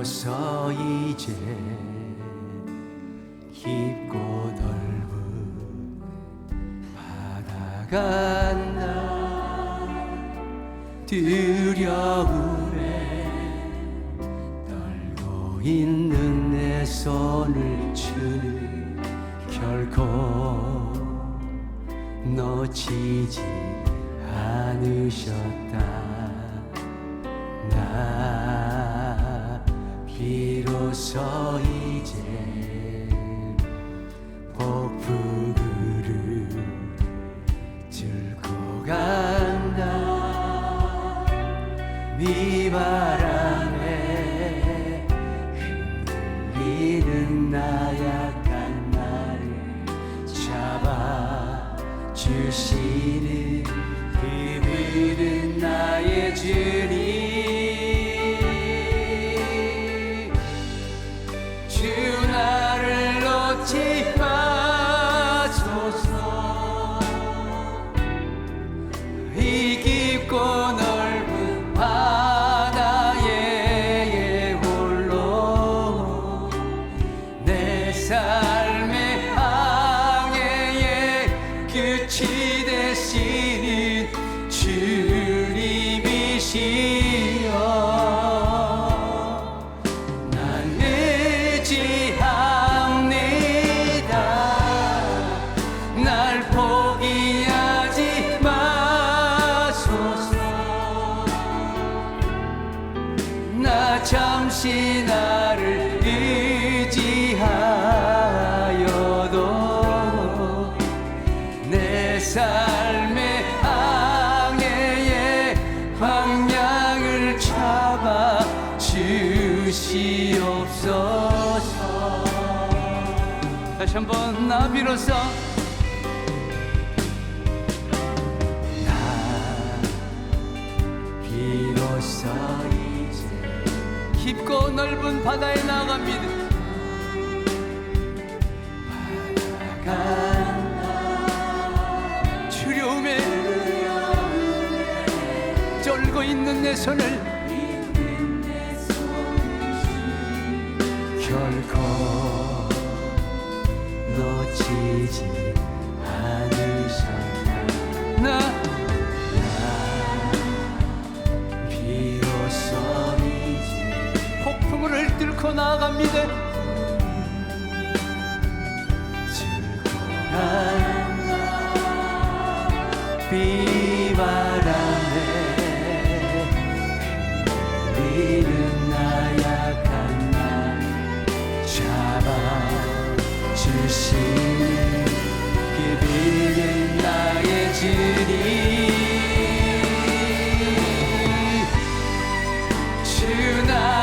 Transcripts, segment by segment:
들어서 이제 깊고 넓은 바다가 나 두려움에 떨고 있는 내 손을 바다에 나아갑니다. 두려움에 쫄고 있는 내 손을 결코 놓치지 싣고 나갑니다. 비바람에 흔들리는 나약한 날 잡아주시기 빌린 나의 주님. 주나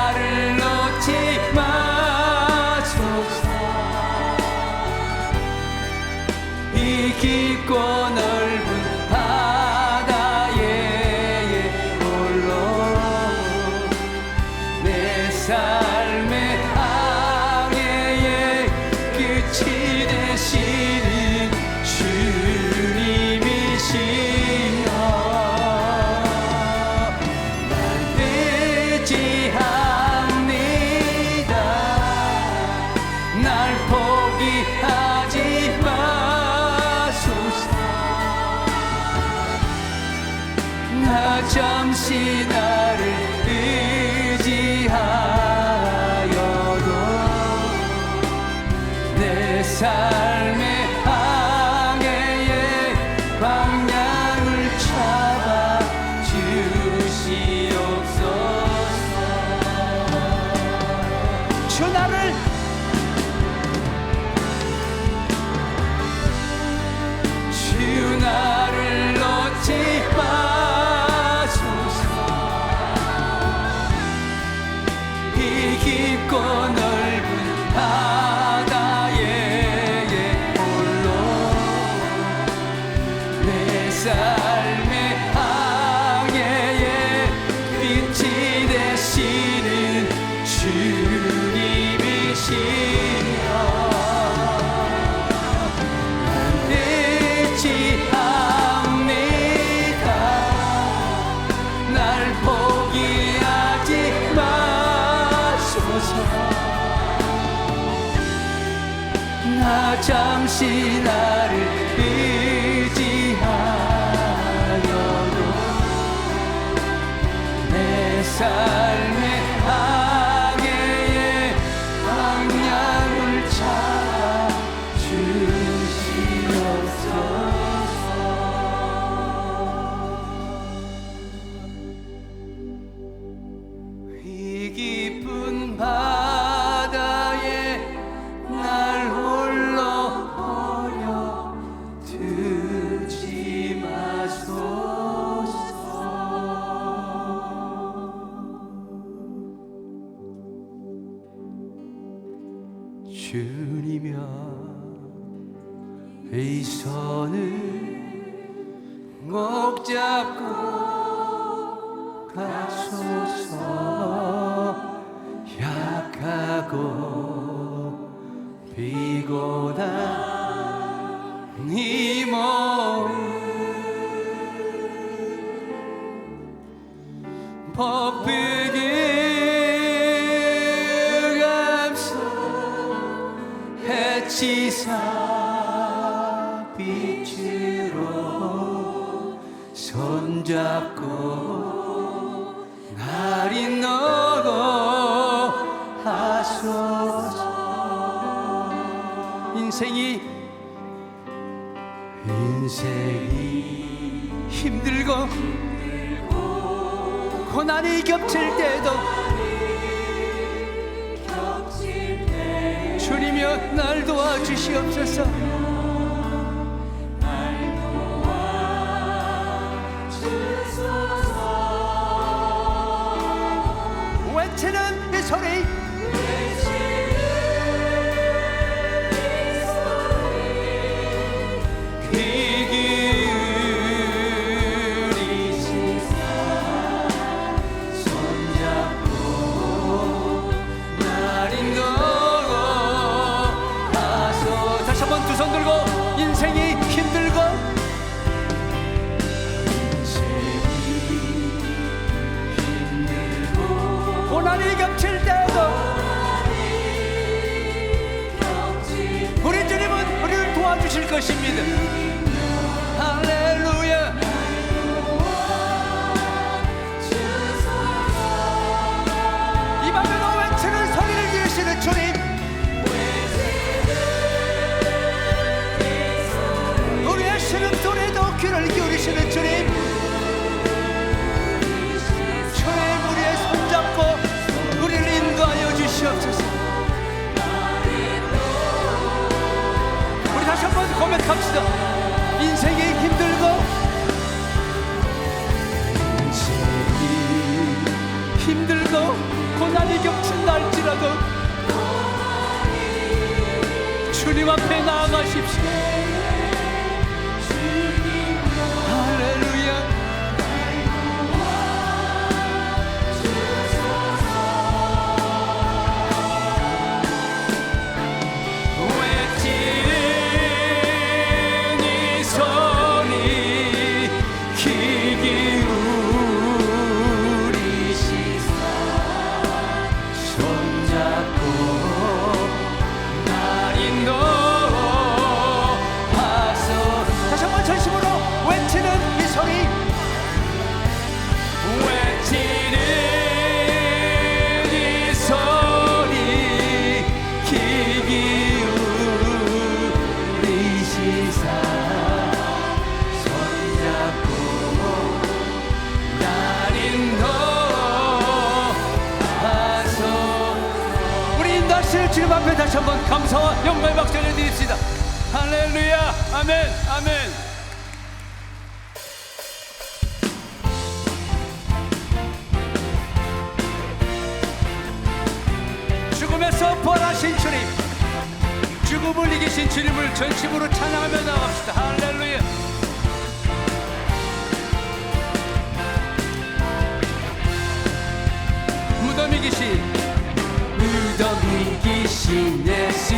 잠시 나 тяпку 날 도와주시옵소서. 부활하신 주님 죽음을 이기신 주님을 전심으로 찬양하며 나갑시다. 할렐루야. 무덤 이기신 무덤 이기신 예수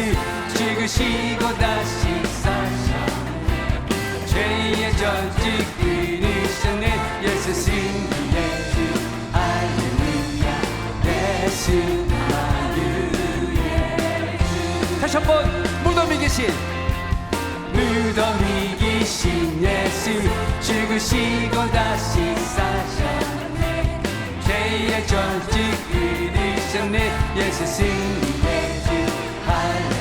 지으시고 다시 사셔. 죄의 전직 끊으셨네. 예수 승리의 주. 할렐루야. 예수. 다시 한번 무덤이 계신. 무덤이 계신 예수 죽으시고 다시 사셨네. 죄의 전직 이으셨네. 예수 승리의 주 할래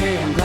Damn.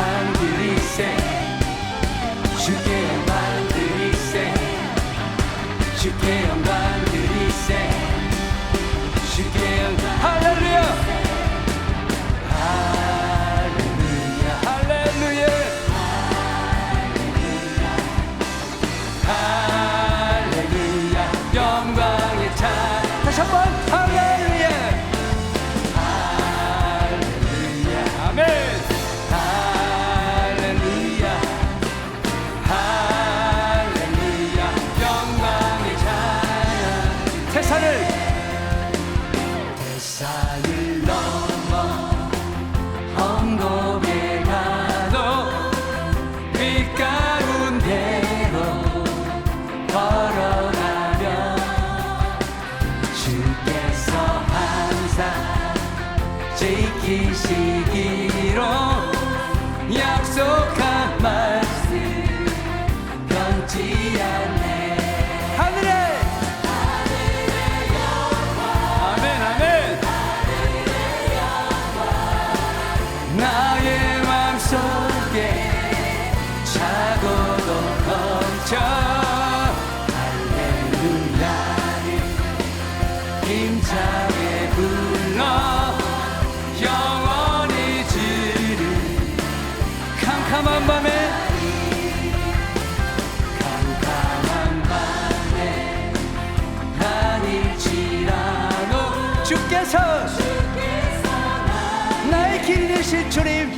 실추림.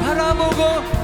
바라보고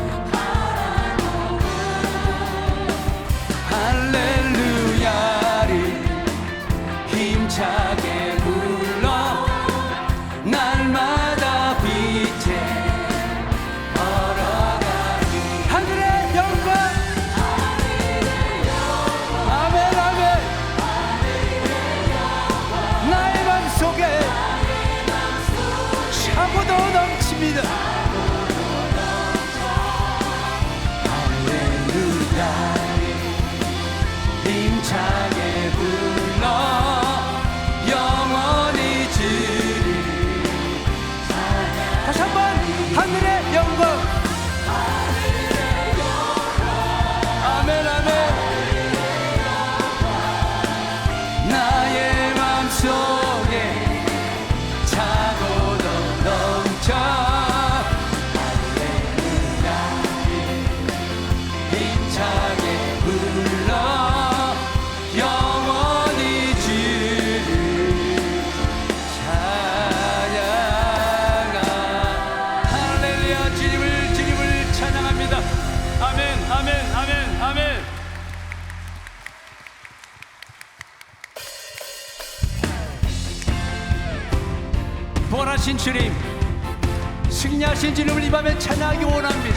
부활하신 주님 승리하신 주님을 이 밤에 찬양하기 원합니다.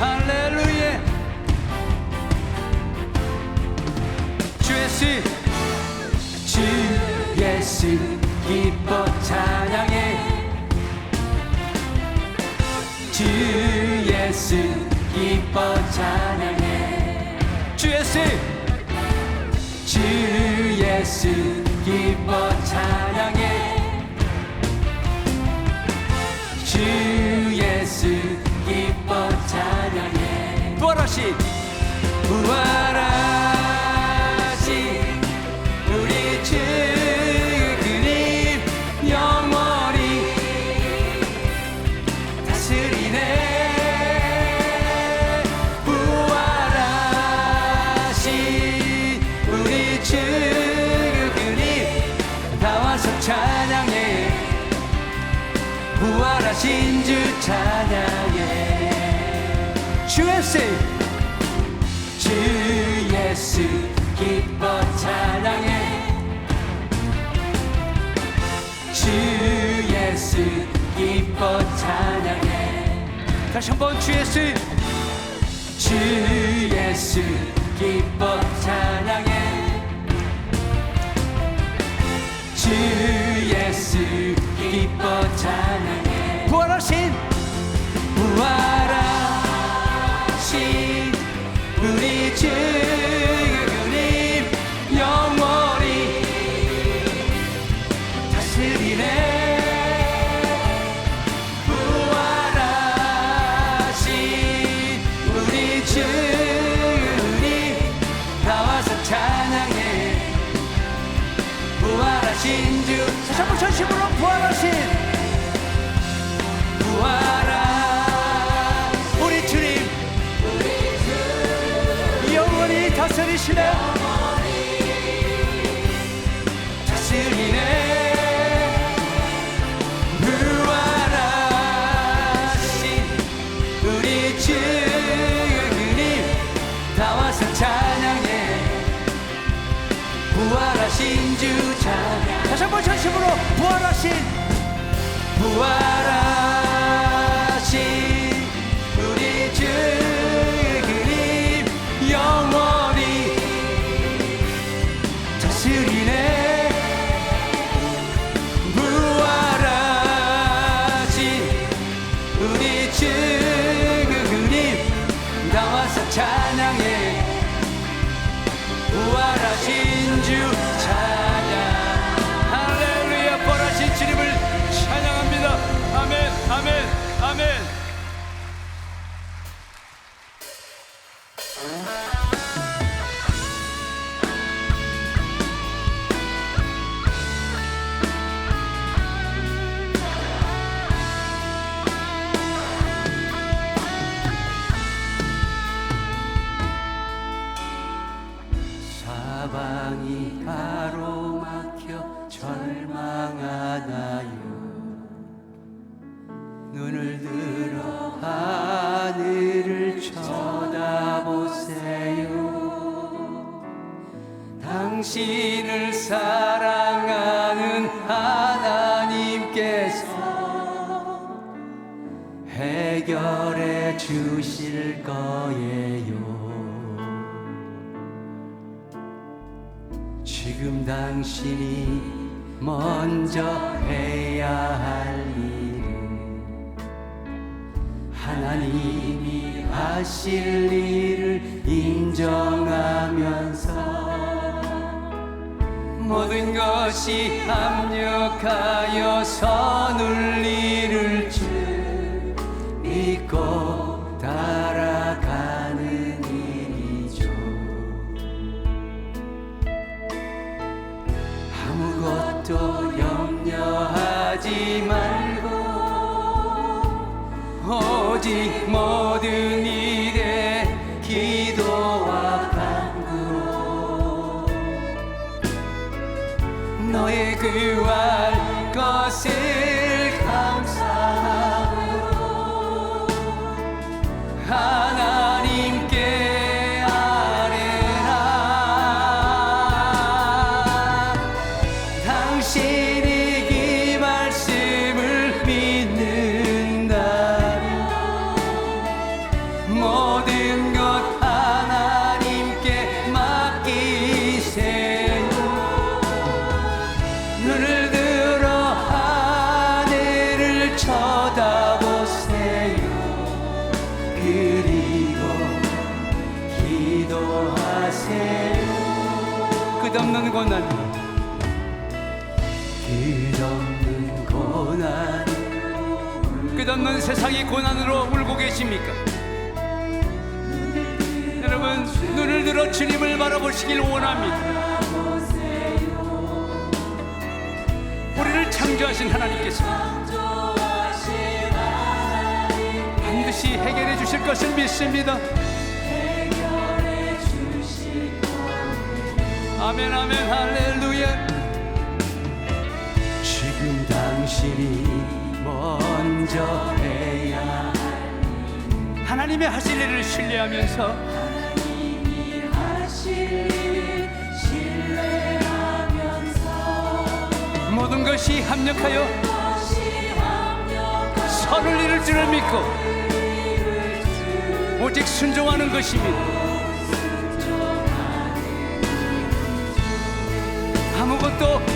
할렐루야. 주 예수 주 예수 기뻐 찬양해. 주 예수 기뻐 찬양해. 주 예수 주 예수 주 예수 기뻐 찬양해. 부활하신 부활 부활하신 주 찬양해 주 예수. 주 예수 기뻐 찬양해. 주 예수 기뻐 찬양해. 다시 한번 주 예수. 주 예수 기뻐 찬양해. 주 예수 기뻐 찬양해 부활하신 부활하신 우리 주 그님 영원히 다스리네. 부활하신 우리 주님 나와서 찬양해. 부활하신 한번 전심으로 부활하신 부활한 우리 주님 영원히 다스리시네. 다스리네. 부활하신 우리 주님 나와서 찬양해. 부활하신 주 찬양 다시 한번 전심으로 부활하신 부활하 당신을 사랑하는 하나님께서 해결해 주실 거예요. 지금 당신이 먼저 해야 할 일은 하나님이 하실 일을 인정하면서 모든 것이 합력하여 선을 이룰 줄 믿고 따라가는 일이죠. 아무것도 염려하지 말고 오직 모든 구할 것을 끝없는 고난 끝없는 고난 끝없는 세상의 고난으로 울고 계십니까? 여러분 눈을 들어 주님을 바라보시길 원합니다. 우리를 창조하신 하나님께서 반드시 해결해 주실 것을 믿습니다 아멘 아멘 할렐루야 지금 당신이 먼저 해야 할 하나님의 하실 일을 신뢰하면서 모든 것이 합력하여 선을 이룰 줄을 믿고 오직 순종하는 것입니다.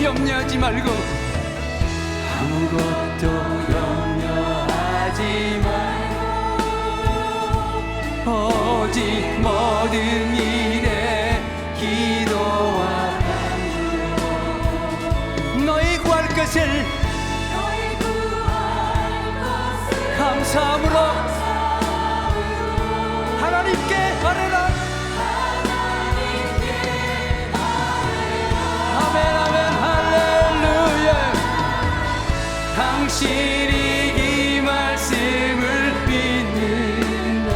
염려하지 말고 아무것도 염려하지 말고 오직 모든 일에 기도와 너희 구할 것을 감사함으로 이 말씀을 믿는다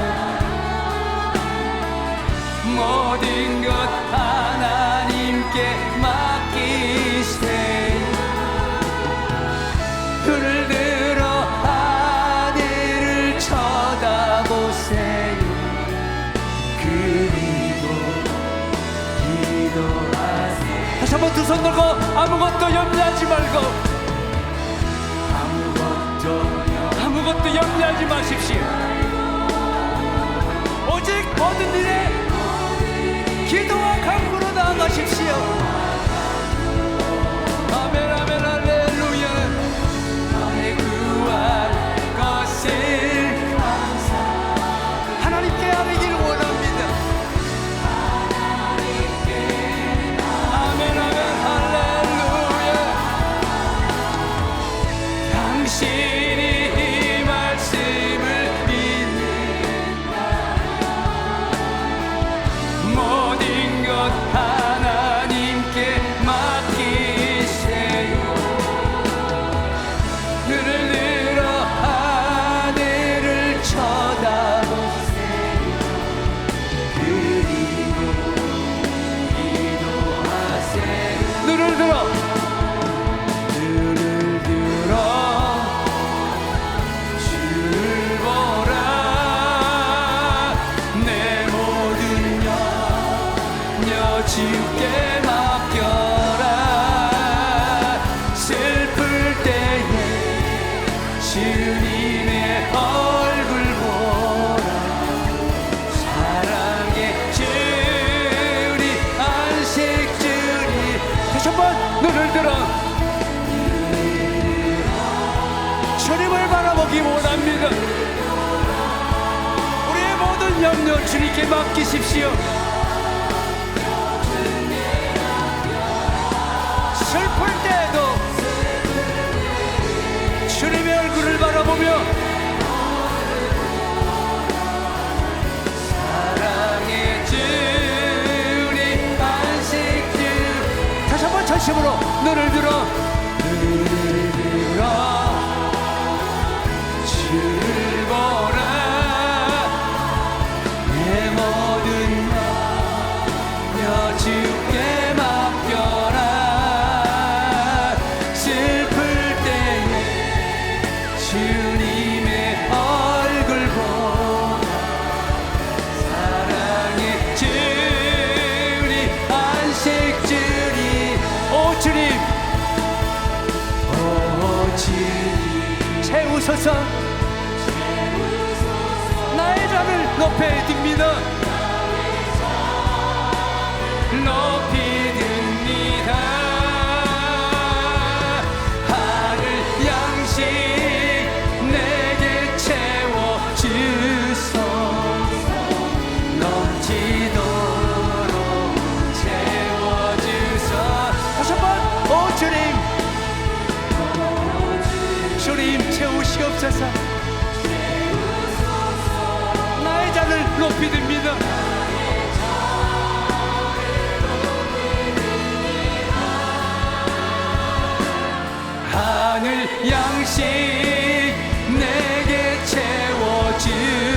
모든 것 하나님께 맡기세요 눈을 들어 하늘을 쳐다보세요. 그리고 기도하세요. 다시 한번 두 손 들고 아무것도 염려하지 말고 아무것도 염려하지 마십시오. 오직 모든 일에 기도와 간구로 나아가십시오 염려 주님께 맡기십시오. 슬플 때도 주님의 얼굴을 바라보며 다시 한번 전심으로 눈을 들어 채우소서 나의 잔을 높여 듭니다 높이 듭니다. 하늘 양식 내게 채워 주